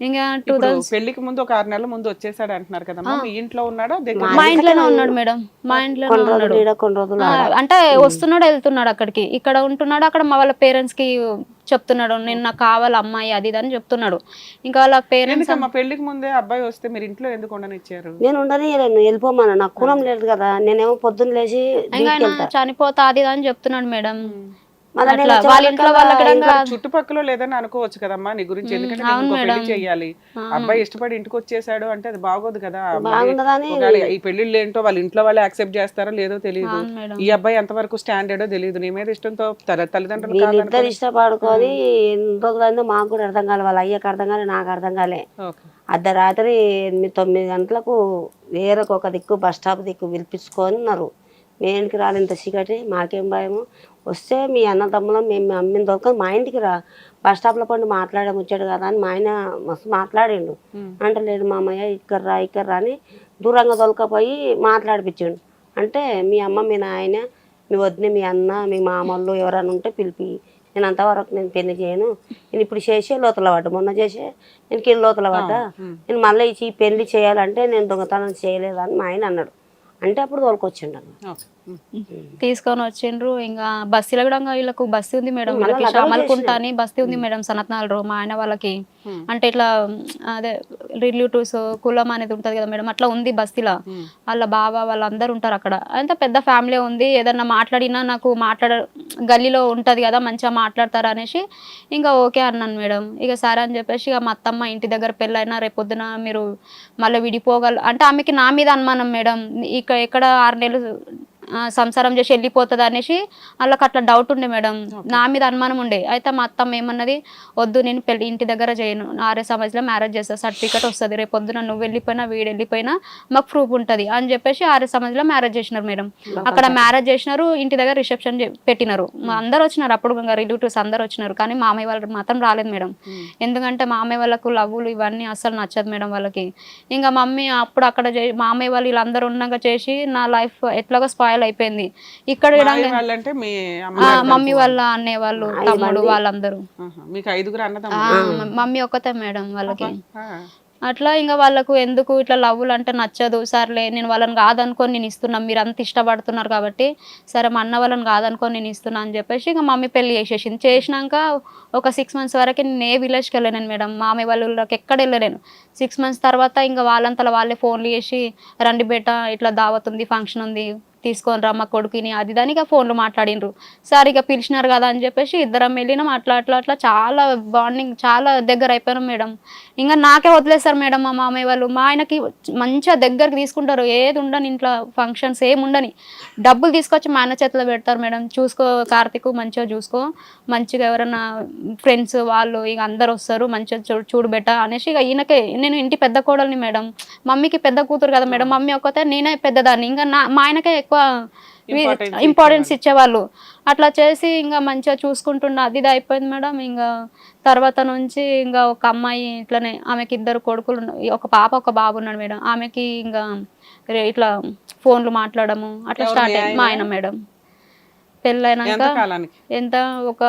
ఇంకా two thousand పెళ్ళికి ముందు ఒక ఆరు నెలల ముందు వచ్చేసాడు అంటున్నారు కదమ్మా మీ ఇంట్లో ఉన్నాడా? మా ఇంట్లోనే ఉన్నాడు. మేడం. మా ఇంట్లోనే ఉన్నాడు. అంటే వస్తున్నాడు వెళ్తున్నాడు అక్కడికి. ఇక్కడ ఉంటున్నాడు అక్కడ మా వాళ్ళ పేరెంట్స్కి చెప్తున్నాడు నేను నాకు కావాలి అమ్మాయి అది ఇది అని చెప్తున్నాడు. ఇంకా వాళ్ళ పేరెంట్స్ ఎందుకమ్మా? పెళ్ళికి ముందే అబ్బాయి వస్తే మీరు ఇంట్లో ఎందుకు ఉండనిచ్చారు? నేను ఉండని వెళ్ళిపోమన్నా నాకు కులం లేదు కదా. నేనేమో పొద్దున్న లేచి చనిపోతా అది ఇది అని చెప్తున్నాడు మేడం. వాళ్ళ ఇంట్లో చుట్టుపక్కల లేదని అనుకోవచ్చు కదమ్మా నీ గురించి ఎందుకంటే ఇంకో పెళ్ళి. చెయ్యాలి అవును. అబ్బాయి ఇష్టపడి ఇంటికి వచ్చేసాడు అంటే అది బాగోదు కదా. ఒకవేళ ఈ పెళ్ళిళ్ళు ఏంటో వాళ్ళ ఇంట్లో వాళ్ళు యాక్సెప్ట్ చేస్తారో లేదో తెలియదు. ఈ అబ్బాయి ఎంతవరకు స్టాండర్డో తెలియదు. నీ మీద ఇష్టంతో తల- తల్లిదండ్రులు ఇష్టపడుకొని ఎన్ని రోజులైందో మాకు కూడా అర్థం కాలే. వాళ్ళ అయ్యకి అర్థం కాలే నాకు అర్థం కాలే. ఓకే. అర్ధరాత్రి ఎనిమిది తొమ్మిది గంటలకు వేరొక దిక్కు బస్ స్టాప్ దిక్కు పిలిపించుకొని ఉన్నారు. మేంటికి రాలి ఇంత చీకటి మాకేం భయము. వస్తే మీ అన్నదమ్ములం మేము మీ అమ్మిన దొరకదు మా ఇంటికి రా. బస్ స్టాప్లో పండి మాట్లాడే ముచ్చాడు కదా అని మా ఆయన మస్తు మాట్లాడిండు. లేదు మామయ్య ఇక్కడ రా ఇక్కడ రా అని దూరంగా దొలకపోయి మాట్లాడిపించిండు అంటే మీ అమ్మ మీ నాయన మీ వదిన మీ అన్న మీ మామళ్ళు ఎవరైనా ఉంటే పిలిపి నేను అంతవరకు నేను పెళ్ళి చేయను. నేను ఇప్పుడు చేసే లోతుల పడ్డా మొన్న చేసే నేను కింద లోతుల పడ్డా. నేను మళ్ళీ ఈ పెళ్ళి చేయాలంటే నేను దొంగతనం చేయలేదని మా ఆయన అన్నాడు. అంటే అప్పుడు తోలుకొచ్చిండు అన్న. తీసుకొని వచ్చిండ్రు. ఇంకా బస్సులో కూడా వీళ్ళకు బస్సు ఉంది మేడం. లగౌట్ షామల్కుంట అని బస్సు ఉంది మేడం సనత్నాలు మా ఆయన వాళ్ళకి. అంటే ఇట్లా అదే రిలేటివ్స్ కులం అనేది ఉంటది కదా మేడం. అట్లా ఉంది బస్తీలో. వాళ్ళ బావ వాళ్ళందరూ ఉంటారు అక్కడ. అంత పెద్ద ఫ్యామిలీ ఉంది. ఏదన్నా మాట్లాడినా నాకు మాట్లాడ గల్లీలో ఉంటది కదా మంచిగా మాట్లాడతారు అనేసి ఇంకా ఓకే అన్నాను మేడం. ఇక సరే అని చెప్పేసి ఇక మా అత్తమ్మ ఇంటి దగ్గర పెళ్ళైనా రేపొద్దున మీరు మళ్ళీ విడిపోగల అంటే ఆమెకి నా మీద అనుమానం మేడం. ఇక ఎక్కడ ఆరు నెలలు సంసారం చేసి వెళ్ళిపోతుంది అనేసి వాళ్ళకి అట్లా డౌట్ ఉండే మేడం. నా మీద అనుమానం ఉండే. అయితే మా అత్తమ్మ ఏమన్నది వద్దు నేను పెళ్ళి ఇంటి దగ్గర చేయను. ఆర్ఏ సమాజ్లో మ్యారేజ్ చేస్తా. సర్టిఫికేట్ వస్తుంది. రేపు పొద్దున నువ్వు వెళ్ళిపోయినా వీడు వెళ్ళిపోయినా మాకు ప్రూఫ్ ఉంటుంది. అని చెప్పేసి ఆర్ఏ సమాజ్లో మ్యారేజ్ చేసినారు మేడం. అక్కడ మ్యారేజ్ చేసినారు ఇంటి దగ్గర రిసెప్షన్ పెట్టినారు. అందరు వచ్చినారు. అప్పుడు ఇంకా రిలేటివ్స్ అందరు వచ్చినారు. కానీ మామయ్య వాళ్ళు మాత్రం రాలేదు మేడం. ఎందుకంటే మామయ్య వాళ్ళకు లవ్వులు ఇవన్నీ అస్సలు నచ్చదు మేడం వాళ్ళకి. ఇంకా మమ్మీ అప్పుడు అక్కడ మామయ్య వాళ్ళు వీళ్ళందరూ ఉన్నాక చేసి నా లైఫ్ ఎట్లాగో స్పాయిల్ అయిపోయింది. ఇక్కడ వాళ్ళంటే మీ మమ్మీ వాళ్ళ అన్నయ్య వాళ్ళు తమ్ముడు వాళ్ళందరూ. మీకు ఐదుగురు మమ్మీ ఒక్కతే మేడం వాళ్ళకి. అట్లా ఇంకా వాళ్ళకు ఎందుకు ఇట్లా లవ్వులు అంటే నచ్చదు. సర్లే నేను వాళ్ళని కాదనుకొని నేను ఇస్తున్నా మీరు అంత ఇష్టపడుతున్నారు కాబట్టి సరే మా అన్న వాళ్ళని కాదనుకొని నేను ఇస్తున్నా అని చెప్పేసి ఇంకా మమ్మీ పెళ్ళి చేసేసింది. చేసినాక ఒక సిక్స్ మంత్స్ వరకు నేను ఏ విలేజ్కి వెళ్ళలేను మేడం. మామయ్య వాళ్ళ ఊళ్ళోకి ఎక్కడ వెళ్ళలేను. సిక్స్ మంత్స్ తర్వాత ఇంకా వాళ్ళంతలో వాళ్ళే ఫోన్లు చేసి రండి బేట ఇట్లా దావత్ ఉంది ఫంక్షన్ ఉంది. తీసుకొని రా మా కొడుకుని. అది దాని ఇక ఫోన్లో మాట్లాడిండ్రు. సార్ ఇక పిలిచినారు కదా అని చెప్పేసి ఇద్దరం వెళ్ళినాం. అట్లా అట్లా అట్లా చాలా బాండింగ్ చాలా దగ్గర అయిపోయినాం మేడం. ఇంకా నాకే వదిలేస్తారు మేడం మా మామయ్య వాళ్ళు. మా ఆయనకి మంచిగా దగ్గరికి తీసుకుంటారు. ఏది ఉండని ఇంట్లో ఫంక్షన్స్ ఏమి ఉండని. డబ్బులు తీసుకొచ్చి మా ఆయన చేతిలో పెడతారు మేడం. చూసుకో కార్తీక్ మంచిగా చూసుకో. మంచిగా ఎవరైనా ఫ్రెండ్స్ వాళ్ళు ఇక అందరు వస్తారు. మంచిగా చూ చూడబెట్ట అనేసి ఇక ఈయనకే నేను ఇంటి పెద్ద కోడల్ని మేడం. మమ్మీకి పెద్ద కూతురు కదా మేడం. మమ్మీ ఒక్కతే నేనే పెద్దదాన్ని. ఇంకా నా మా ఆయనకే ఎక్కువ ఇంపార్టెన్స్ ఇచ్చేవాళ్ళు. అట్లా చేసి ఇంకా మంచిగా చూసుకుంటున్న అది ఇది అయిపోయింది మేడం. ఇంకా తర్వాత నుంచి ఇంకా ఒక అమ్మాయి ఇట్లనే ఆమెకి ఇద్దరు కొడుకులు ఒక పాప ఒక బాబు ఉన్నాడు మేడం. ఆమెకి ఇంకా ఇట్లా ఫోన్లు మాట్లాడము. అట్లా స్టార్ట్ మీ అయింది. మా ఆయన? మేడం. పెళ్ళైనాక ఎంత ఒక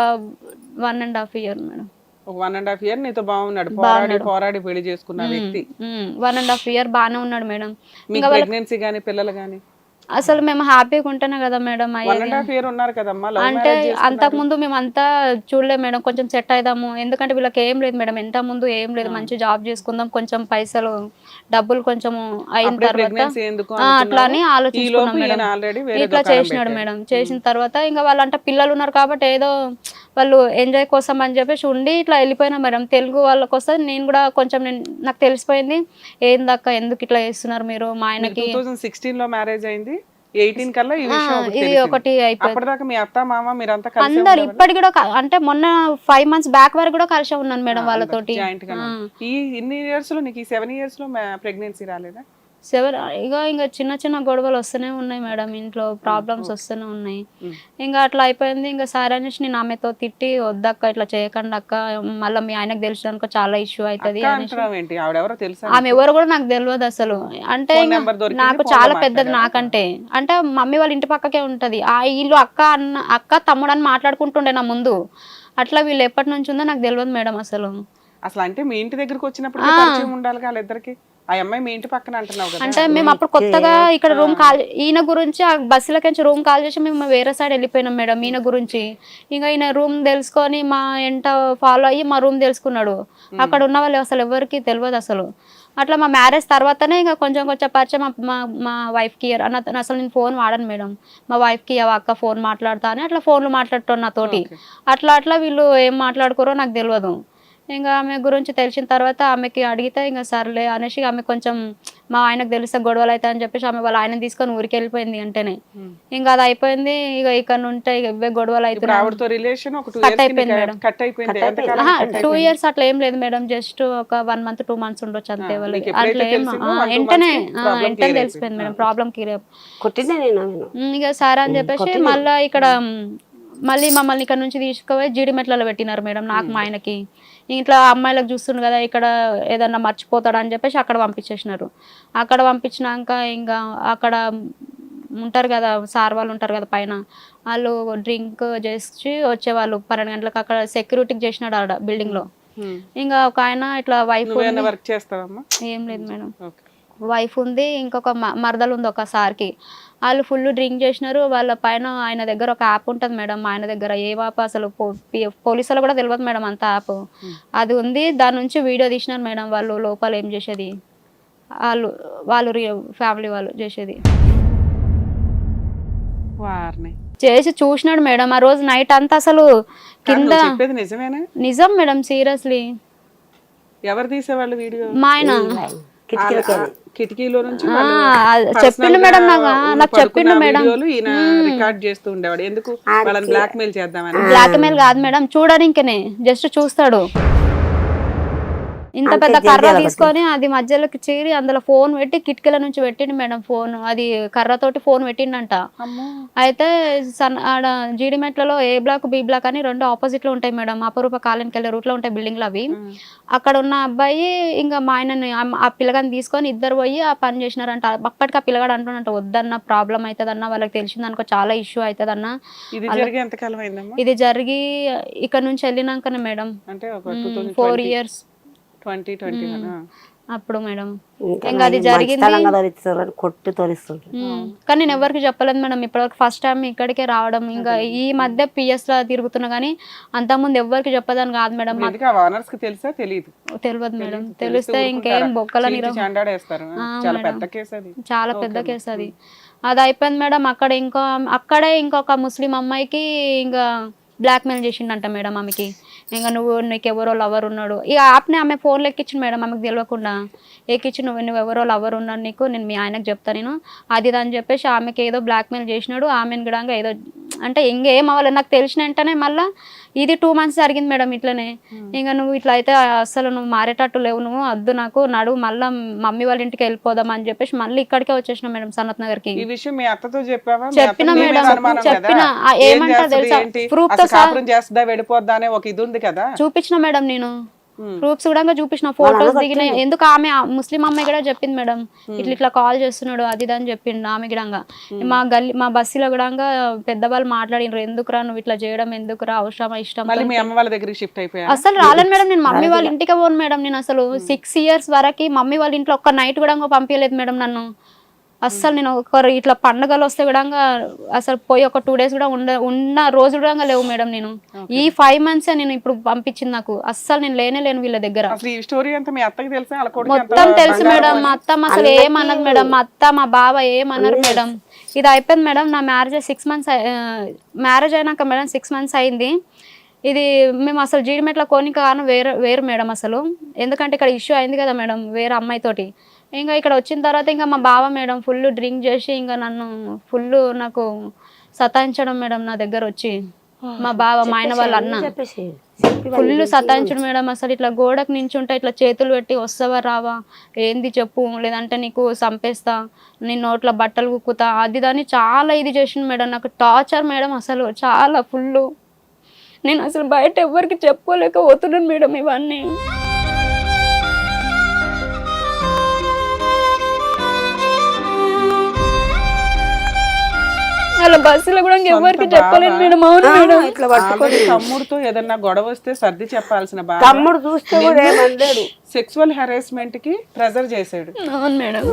one and half year madam. ఒక వన్ అండ్ హాఫ్ ఇయర్ నీతో బాగున్నాడు. పోరాడి పోరాడి పెళ్ళి చేసుకున్న వ్యక్తి. వన్ అండ్ హాఫ్ ఇయర్ బాగానే ఉన్నాడు మేడం. ప్రెగ్నెన్సీ గానీ పిల్లలు గానీ? అసలు మేము హ్యాపీగా ఉంటేనే కదా మేడం అంటే అంతకుముందు మేము అంతా చూడలేదు మేడం కొంచెం సెట్ అయిదాము. ఎందుకంటే వీళ్ళకి ఏం లేదు మేడం ఎంత ముందు ఏం లేదు. మంచి జాబ్ చేసుకుందాం కొంచెం పైసలు డబ్బులు కొంచెం అయిన తర్వాత అట్లా అని ఆలోచించుకున్నాం మేడం. ఇట్లా చేసినాడు. మేడం. చేసిన తర్వాత ఇంకా వాళ్ళంటే పిల్లలు ఉన్నారు కాబట్టి ఏదో వాళ్ళు ఎంజాయ్ కోసం అని చెప్పేసి ఉండి ఇట్లా వెళ్ళిపోయినా మేడం. తెలుగు వాళ్ళకి వస్తే నేను కూడా కొంచెం నేను నాకు తెలిసిపోయింది. ఏందక్క ఎందుకు ఇట్లా చేస్తున్నారు మీరు? మా ఆయనకి టూ థౌసండ్ మ్యారేజ్ అయింది. ఎయిటీన్ కల్లా ఇది. ఒకటి అయిపోయింది. అందరు ఇప్పటికి కూడా అంటే మొన్న ఫైవ్ మంత్స్ బ్యాక్ వరకు కూడా కలిసి ఉన్నాను మేడం వాళ్ళతోటి. ఈ ఇన్ని ఇయర్స్లో నీకు ఈ సెవెన్ ఇయర్స్లో ప్రెగ్నెన్సీ రాలేదా? సెవెన్ ఇక ఇంకా చిన్న చిన్న గొడవలు వస్తూనే ఉన్నాయి మేడం ఇంట్లో ప్రాబ్లమ్స్ వస్తూనే ఉన్నాయి. ఇంకా అట్లా అయిపోయింది. ఇంకా సార్ అనేసి నేను ఆమెతో తిట్టి వద్దక్క ఇట్లా చేయకండి అక్క. మళ్ళీ మీ ఆయనకు తెలిసినాక చాలా ఇష్యూ అవుతుంది ఆమె ఎవరు కూడా నాకు తెలియదు అసలు. అంటే నాకు చాలా పెద్దది? నాకంటే. అంటే మమ్మీ వాళ్ళ ఇంటి పక్కకే ఉంటది. ఆ వీళ్ళు అక్క అన్న అక్క తమ్ముడు అని మాట్లాడుకుంటుండే నా ముందు. అట్లా వీళ్ళు ఎప్పటి నుంచి ఉందో నాకు తెలియదు మేడం అసలు. అసలు అంటే మీ ఇంటి దగ్గరకు వచ్చినప్పుడు ఉండాలి వాళ్ళిద్దరికి? ఆ అమ్మాయి మీ ఇంటి పక్కన అంటున్నావు కదా? అంటే మేము అప్పుడు కొత్తగా ఇక్కడ రూమ్ కాల్ ఈయన గురించి ఆ బస్సులకి రూమ్ కాల్ చేసి మేము వేరే సైడ్ వెళ్ళిపోయినాం మేడం ఈయన గురించి. ఇంకా ఈయన రూమ్ తెలుసుకొని మా ఎంట ఫాలో అయ్యి మా రూమ్ తెలుసుకున్నాడు. అక్కడ ఉన్న వాళ్ళు అసలు ఎవరికి తెలియదు అసలు. అట్లా మా మ్యారేజ్ తర్వాతనే ఇంకా కొంచెం కొంచెం పరిచయం మా- మా మా వైఫ్కి అన్న అసలు నేను ఫోన్ వాడను మేడం. మా వైఫ్కి అక్క ఫోన్ మాట్లాడతా అని అట్లా ఫోన్లు మాట్లాడుతాను నాతోటి అట్లా అట్లా వీళ్ళు ఏం మాట్లాడుకోరో నాకు తెలియదు ఇంకా ఆమె గురించి తెలిసిన తర్వాత ఆమెకి అడిగితే ఇంకా సర్లే అనేసి ఆమె కొంచెం మా ఆయనకు తెలిస్తే గొడవలు అవుతాయి అని చెప్పేసి ఆమె వాళ్ళ ఆయన తీసుకొని ఊరికి వెళ్ళిపోయింది అంటేనే. ఇంకా అది అయిపోయింది. ఇక ఇక్కడ నుంటే ఇక ఇవే గొడవలు అవుతున్నాయి. ఆవిడతో రిలేషన్ ఒక టూ ఇయర్స్ అట్లా ఏం లేదు మేడం. జస్ట్ ఒక వన్ మంత్ టూ మంత్స్ ఉండొచ్చు అంతే వాళ్ళకి అట్లా ఏం వెంటనే వెంటనే తెలిసిపోయింది. మేడం. ప్రాబ్లం క్లియర్ కొట్టిందే నేను ఆమెను ఇక సరే అని చెప్పేసి. మళ్ళీ ఇక్కడ మళ్ళీ మమ్మల్ని ఇక్కడ నుంచి తీసుకుపోయి జీడిమెట్లలో పెట్టినారు మేడం నాకు మా ఆయనకి. ఇంట్లో అమ్మాయిలకు చూస్తుండు కదా ఇక్కడ ఏదన్నా మర్చిపోతాడు అని చెప్పేసి అక్కడ పంపించేసినారు. అక్కడ పంపించినాక ఇంకా అక్కడ ఉంటారు కదా సార్ వాళ్ళు ఉంటారు కదా పైన వాళ్ళు డ్రింక్ చేసి వచ్చేవాళ్ళు పన్నెండు గంటలకు అక్కడ సెక్యూరిటీకి చేసినాడు ఆడ బిల్డింగ్లో. Hmm. ఇంకా ఒక ఆయన ఇట్లా వైఫ్ ఏం లేదు మేడం. వైఫ్ ఉంది ఇంకొక మరదలు ఉంది ఒక సార్కి వాళ్ళు ఫుల్ డ్రింక్ చేసినారు వాళ్ళ పైన ఆయన దగ్గర ఒక యాప్ ఉంటుంది మేడం ఆయన దగ్గర ఏ యాప్ అసలు పోలీసులు కూడా తెలియదు మేడం అంత యాప్ అది ఉంది దాని నుంచి వీడియో తీసినారు మేడం వాళ్ళు లోపల ఏం చేసేది. వాళ్ళు వాళ్ళు ఫ్యామిలీ వాళ్ళు చేసేది. వారిని. చేసి చూసినాడు మేడం ఆ రోజు నైట్ అంతా అసలు కాదు, నిజం మేడం సీరియస్లీ ఎవరు తీసేవాళ్ళు వీడియో మా ఆయన. కిటికీలో నుంచి చెప్పిండు మేడం నాకు చెప్పిండు మేడం. రికార్డ్ చేస్తూ ఉండేవాడు. ఎందుకు? వాళ్ళని బ్లాక్ మెయిల్ చేద్దామని. బ్లాక్ మెయిల్ కాదు మేడం చూడడానికనే జస్ట్ చూస్తాడు. ఇంత పెద్ద కర్ర తీసుకొని అది మధ్యలోకి చీరి అందులో ఫోన్ పెట్టి కిటికీల నుంచి పెట్టిండు మేడం ఫోన్. అది కర్రతోటి ఫోన్ పెట్టిండంట. అమ్మో. అయితే సన్ ఆడ జీడిమెట్లలో ఏ బ్లాక్ బి బ్లాక్ అని రెండు ఆపోజిట్లో ఉంటాయి మేడం. అపరూప కాలనీకి వెళ్ళే రూట్లో ఉంటాయి బిల్డింగ్లు అవి. అక్కడ ఉన్న అబ్బాయి ఇంకా మా ఆయనని ఆ- పిల్లగాని తీసుకొని ఇద్దరు పోయి ఆ పని చేసినారంట. అప్పటికి ఆ పిల్లగాడు అంటున్నట్ట వద్దన్న ప్రాబ్లం అవుతుందన్న వాళ్ళకి తెలిసిందనుకో చాలా ఇష్యూ అవుతుందన్న ఇది జరిగి ఎంతకాలం అయిందమ్మా ఇది జరిగి ఇక్కడ నుంచి వెళ్ళినాకనే madam. Four years. Twenty twenty అప్పుడు మేడం. ఇంకా అది జరిగింది. కొట్టి. కానీ నేను ఎవరికి చెప్పలేదు మేడం. ఇప్పటివరకు ఫస్ట్ టైం ఇక్కడికే రావడం. ఇంకా ఈ మధ్య పిఎస్ లా తిరుగుతున్నా కానీ అంతకుముందు ఎవరికి చెప్పదని కాదు మేడం. ఓనర్స్కి తెలుసా? తెలియదు తెలియదు మేడం. తెలిస్తే ఇంకేం బొక్కల నీరు చండాడేస్తారు ఆ, చాలా మేడం. పెద్ద కేసు అది. చాలా పెద్ద కేసు అది. అది అయిపోయింది మేడం. అక్కడ ఇంకో అక్కడే ఇంకొక ముస్లిం అమ్మాయికి ఇంకా బ్లాక్మెయిల్ చేసిండంట మేడం ఆమెకి. ఇంకా నువ్వు నీకు ఎవరో లవర్ ఉన్నాడు. ఇక యాప్ని ఆమె ఫోన్లో ఎక్కించింది మేడం ఆమెకు తెలియకుండా. ఎక్కించి నువ్వు నువ్వు ఎవరో లవర్ ఉన్నాడు నీకు నేను మీ ఆయనకు చెప్తా నేను. అది అని చెప్పేసి ఆమెకి ఏదో బ్లాక్మెయిల్ చేసినాడు. ఆమెను కూడా ఏదో అంటే ఇంకేం అవ్వాలి నాకు తెలిసిన వెంటనే మళ్ళీ ఇది టూ మంత్స్ జరిగింది మేడం ఇట్లనే. ఇంకా నువ్వు ఇట్లా అయితే అసలు నువ్వు మారేటట్టు లేవు. నువ్వు వద్దు నాకు నడు మళ్ళీ మమ్మీ వాళ్ళ ఇంటికి వెళ్ళిపోదాం అని చెప్పేసి మళ్ళీ ఇక్కడికే వచ్చేసిన మేడం సనత్ చెప్పావా? మీ చెప్పిన మేడం, చెప్పిన. ఏమంటా తెలుసా? Proof తో వెళ్ళిపోద్దా ఒక ఇది ఉంది కదా? చూపించిన మేడం నేను. Hmm. ప్రూఫ్స్ కూడా చూపించిన ఫోటోస్ దిగిన. ఎందుకు ఆమె ముస్లిం అమ్మాయి కూడా చెప్పింది మేడం ఇట్లా ఇట్లా కాల్ చేస్తున్నాడు అది ఇది అని చెప్పిండు ఆమె కూడా మా గల్లి మా బస్సులో కూడా పెద్దవాళ్ళు మాట్లాడినారు ఎందుకురా నువ్వు ఇట్లా చేయడం ఎందుకురా అవసరమా ఇష్టం అసలు రాలేను మేడం నేను మమ్మీ వాళ్ళ ఇంటికి పోను మేడం నేను అసలు సిక్స్ ఇయర్స్ వరకు మమ్మీ వాళ్ళ ఇంట్లో ఒక్క నైట్ కూడా పంపించలేదు మేడం నన్ను. అస్సలు నేను ఒకరు ఇట్లా పండుగలు వస్తే కూడా అసలు పోయి ఒక టూ డేస్ కూడా ఉండ ఉన్న రోజు కూడా లేవు మేడం నేను. ఈ ఫైవ్ మంత్స్ నేను ఇప్పుడు పంపించింది నాకు. అస్సలు నేను లేనే లేను వీళ్ళ దగ్గర. అసలు ఈ స్టోరీ అంతా మీ అత్తకి తెలుసా? వాళ్ళ కొడుకు ఎంత మొత్తం తెలుసు మేడం? మా అత్తమ్మ అసలు ఏమన్నది మేడం. మా అత్త మా బావ ఏమన్నారు మేడం. ఇది అయిపోయింది మేడం. నా మ్యారేజ్ సిక్స్ మంత్స్ మ్యారేజ్ అయినాక మేడం సిక్స్ మంత్స్ అయింది. ఇది మేము అసలు జీడిమెట్ల కోనిక కాను వేరు వేరు మేడం అసలు. ఎందుకంటే ఇక్కడ ఇష్యూ అయింది కదా మేడం వేరే అమ్మాయితోటి. ఇంకా ఇక్కడ వచ్చిన తర్వాత ఇంకా మా బావ మేడం ఫుల్ డ్రింక్ చేసి ఇంకా నన్ను ఫుల్ నాకు సతాయించడం మేడం నా దగ్గర వచ్చి మా బావ మా ఆయన వాళ్ళ అన్న. ఫుల్ సతాయించుడు మేడం అసలు ఇట్లా గోడకు నించుంటే ఇట్లా చేతులు పెట్టి వస్తావా రావా? ఏంది చెప్పు లేదంటే నీకు చంపేస్తా నీ నోట్ల బట్టలు కుక్కుతా అది దాన్ని చాలా ఇది చేసిండు మేడం. నాకు టార్చర్ మేడం అసలు చాలా ఫుల్ నేను అసలు బయట ఎవరికి చెప్పుకోలేక పోతున్నాను మేడం ఇవన్నీ. అలా బస్సులో కూడా ఎవరికి చెప్పలేదు? మేడం. అవును మేడం. ఇట్లా పట్టుకొని తమ్ముడితో ఏదన్నా గొడవ వస్తే సర్ది చెప్పాల్సిన బాధ తమ్ముడు చూస్తే కూడా ఏమనలేడు. సెక్సువల్ హెరాస్మెంట్కి ప్రెజర్ చేశాడు. అవును మేడం.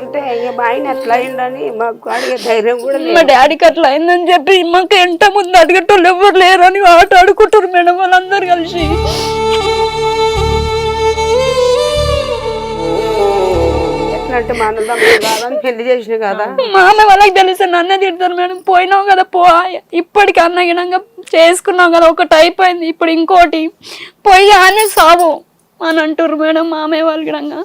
అంటే ఇక మా ఆయన ఎట్లా అయిందని మాకు అడిగే ధైర్యం కూడా లేదు. మా డాడీకి అట్లా అయిందని చెప్పి మాకు ఎంట ముందు అడిగేటోళ్ళు ఎవరు లేరని ఆట ఆడుకుంటారు మేడం వాళ్ళందరూ కలిసి. అంటే మా అన్నదా పెళ్ళి చేసిన కదా? మా అన్న వాళ్ళకి తెలుసు నన్నే తిడతారు మేడం. పోయినావు కదా పో. ఇప్పటికి అన్న అన్నగినంగా చేసుకున్నావు కదా ఒకటి అయిపోయింది ఇప్పుడు ఇంకోటి పోయి ఆనే సావు అని అంటారు మేడం మామయ్య వాళ్ళు గినంగా.